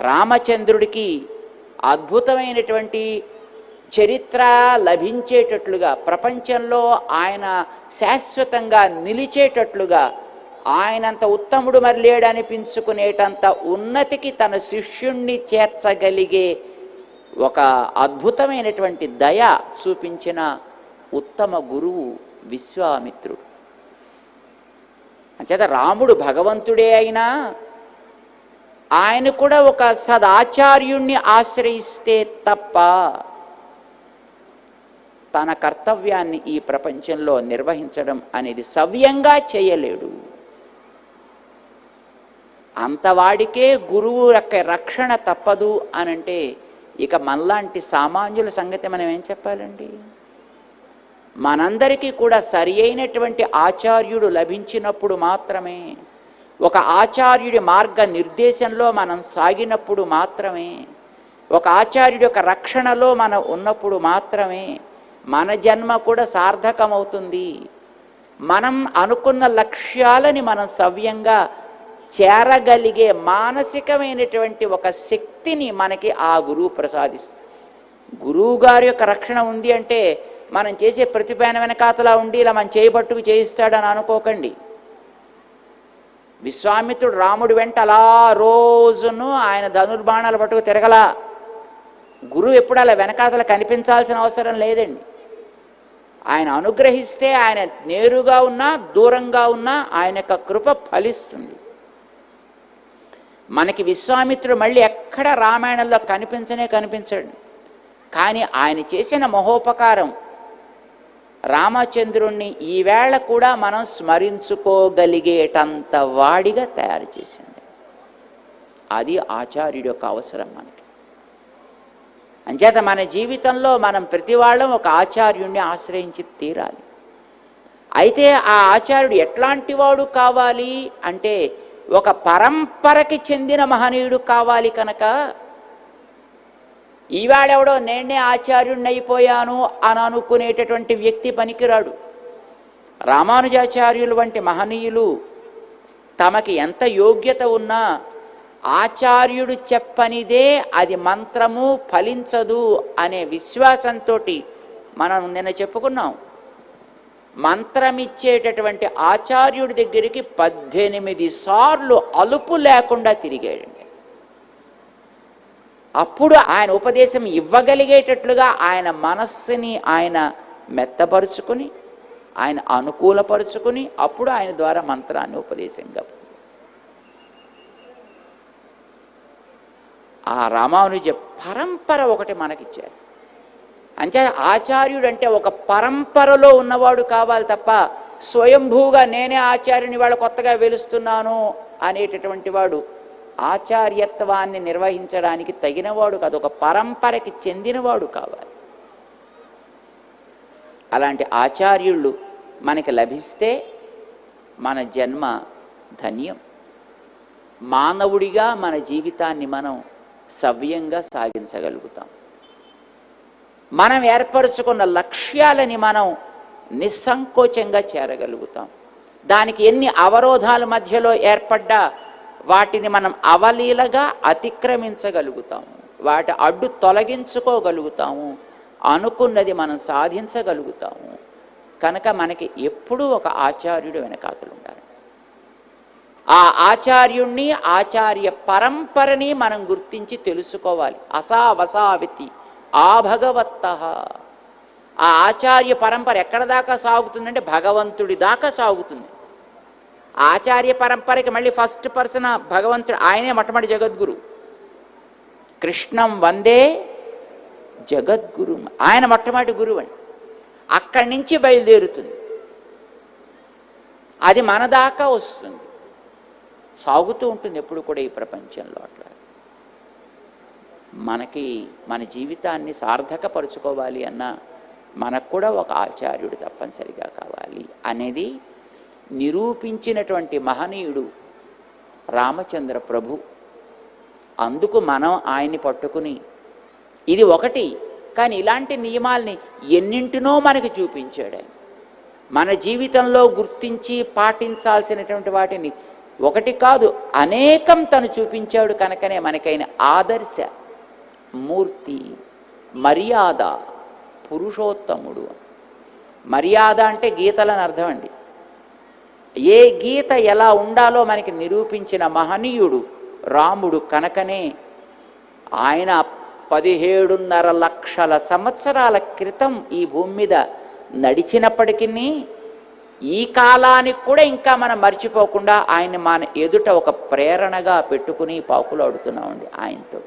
రామచంద్రుడికి అద్భుతమైనటువంటి చరిత్ర లభించేటట్లుగా ప్రపంచంలో ఆయన శాశ్వతంగా నిలిచేటట్లుగా ఆయనంత ఉత్తముడు మరి లేడనిపించుకునేటంత ఉన్నతికి తన శిష్యుణ్ణి చేర్చగలిగే ఒక అద్భుతమైనటువంటి దయ చూపించిన ఉత్తమ గురువు విశ్వామిత్రుడు. అంచేత రాముడు భగవంతుడే అయినా ఆయన కూడా ఒక సదాచార్యుణ్ణి ఆశ్రయిస్తే తప్ప తన కర్తవ్యాన్ని ఈ ప్రపంచంలో నిర్వహించడం అనేది సవ్యంగా చేయలేడు. అంతవాడికే గురువు యొక్క రక్షణ తప్పదు అనంటే ఇక మనలాంటి సామాన్యుల సంగతి మనం ఏం చెప్పాలండి? మనందరికీ కూడా సరి అయినటువంటి ఆచార్యుడు లభించినప్పుడు మాత్రమే ఒక ఆచార్యుడి మార్గ నిర్దేశంలో మనం సాగినప్పుడు మాత్రమే ఒక ఆచార్యుడి యొక్క రక్షణలో మనం ఉన్నప్పుడు మాత్రమే మన జన్మ కూడా సార్థకమవుతుంది. మనం అనుకున్న లక్ష్యాలని మనం సవ్యంగా చేరగలిగే మానసికమైనటువంటి ఒక శక్తిని మనకి ఆ గురువు ప్రసాదిస్తుంది. గురువు గారి యొక్క రక్షణ ఉంది అంటే మనం చేసే ప్రతిపాయన వెనకాతలా ఉండి ఇలా మనం చేయబట్టుకు చేయిస్తాడని అనుకోకండి. విశ్వామిత్రుడు రాముడి వెంట అలా రోజును ఆయన ధనుర్బాణాలు పట్టుకు తిరగలా. గురువు ఎప్పుడు అలా వెనకాతల కనిపించాల్సిన అవసరం లేదండి. ఆయన అనుగ్రహిస్తే ఆయన నేరుగా ఉన్నా దూరంగా ఉన్నా ఆయన యొక్క కృప ఫలిస్తుంది. మనకి విశ్వామిత్రుడు మళ్ళీ ఎక్కడ రామాయణంలో కనిపించనే కనిపించడు. కానీ ఆయన చేసిన మహోపకారం రామచంద్రుణ్ణి ఈవేళ కూడా మనం స్మరించుకోగలిగేటంత వాడిగా తయారు చేసింది. అది ఆచార్యుడి యొక్క అవసరం మనకి. అంచేత మన జీవితంలో మనం ప్రతి వాళ్ళం ఒక ఆచార్యుణ్ణి ఆశ్రయించి తీరాలి. అయితే ఆ ఆచార్యుడు ఎట్లాంటి వాడు కావాలి అంటే ఒక పరంపరకి చెందిన మహనీయుడు కావాలి కనుక ఈవాడెవడో నేనే ఆచార్యుణ్ణయిపోయాను అని అనుకునేటటువంటి వ్యక్తి పనికిరాడు. రామానుజాచార్యులు వంటి మహనీయులు తమకి ఎంత యోగ్యత ఉన్నా ఆచార్యుడు చెప్పనిదే అది మంత్రము ఫలించదు అనే విశ్వాసంతో మనం నిన్న చెప్పుకున్నాం. మంత్రమిచ్చేటటువంటి ఆచార్యుడి దగ్గరికి పద్దెనిమిది సార్లు అలుపు లేకుండా తిరిగాడండి. అప్పుడు ఆయన ఉపదేశం ఇవ్వగలిగేటట్లుగా ఆయన మనస్సుని ఆయన మెత్తపరుచుకుని ఆయన అనుకూలపరుచుకుని అప్పుడు ఆయన ద్వారా మంత్రాన్ని ఉపదేశంగా ఆ రామానుజ పరంపర ఒకటి మనకిచ్చారు. అంటే ఆచార్యుడు అంటే ఒక పరంపరలో ఉన్నవాడు కావాలి తప్ప స్వయంభూగా నేనే ఆచార్యుని వాళ్ళ కొత్తగా వెలుస్తున్నాను అనేటటువంటి వాడు ఆచార్యత్వాన్ని నిర్వహించడానికి తగినవాడు కాదు ఒక పరంపరకి చెందినవాడు కావాలి. అలాంటి ఆచార్యుళ్ళు మనకి లభిస్తే మన జన్మ ధన్యం. మానవుడిగా మన జీవితాన్ని మనం సవ్యంగా సాగించగలుగుతాం. మనం ఏర్పరచుకున్న లక్ష్యాలని మనం నిస్సంకోచంగా చేరగలుగుతాం. దానికి ఎన్ని అవరోధాల మధ్యలో ఏర్పడ్డా వాటిని మనం అవలీలగా అతిక్రమించగలుగుతాము. వాటి అడ్డు తొలగించుకోగలుగుతాము. అనుకున్నది మనం సాధించగలుగుతాము. కనుక మనకి ఎప్పుడూ ఒక ఆచార్యుడు వెనకాతలు ఉండాలి ఆ ఆచార్యుణ్ణి ఆచార్య పరంపరని మనం గుర్తించి తెలుసుకోవాలి. అసావసావితి ఆ భగవత్త. ఆ ఆచార్య పరంపర ఎక్కడ దాకా సాగుతుందంటే భగవంతుడి దాకా సాగుతుంది. ఆచార్య పరంపరకి మళ్ళీ ఫస్ట్ పర్సన్ భగవంతుడు ఆయనే మొట్టమొదటి జగద్గురు. కృష్ణం వందే జగద్గురు ఆయన మొట్టమొదటి గురువు అని అక్కడి నుంచి బయలుదేరుతుంది. అది మన దాకా వస్తుంది. సాగుతూ ఉంటుంది ఎప్పుడు కూడా ఈ ప్రపంచంలో అట్లా. మనకి మన జీవితాన్ని సార్థకపరుచుకోవాలి అన్న మనకు కూడా ఒక ఆచార్యుడు తప్పనిసరిగా కావాలి అనేది నిరూపించినటువంటి మహనీయుడు రామచంద్ర ప్రభు. అందుకు మనం ఆయన్ని పట్టుకుని ఇది ఒకటి కానీ ఇలాంటి నియమాల్ని ఎన్నింటినో మనకి చూపించాడు ఆయన. మన జీవితంలో గుర్తించి పాటించాల్సినటువంటి వాటిని ఒకటి కాదు అనేకం తను చూపించాడు కనుకనే మనకైన ఆదర్శ మూర్తి మర్యాద పురుషోత్తముడు. మర్యాద అంటే గీతలని అర్థం అండి. ఏ గీత ఎలా ఉండాలో మనకి నిరూపించిన మహనీయుడు రాముడు కనుకనే ఆయన పదిహేడున్నర లక్షల సంవత్సరాల క్రితం ఈ భూమి మీద నడిచినప్పటికీ ఈ కాలానికి కూడా ఇంకా మనం మర్చిపోకుండా ఆయన మన ఎదుట ఒక ప్రేరణగా పెట్టుకుని పాకులాడుతున్నామండి ఆయనతో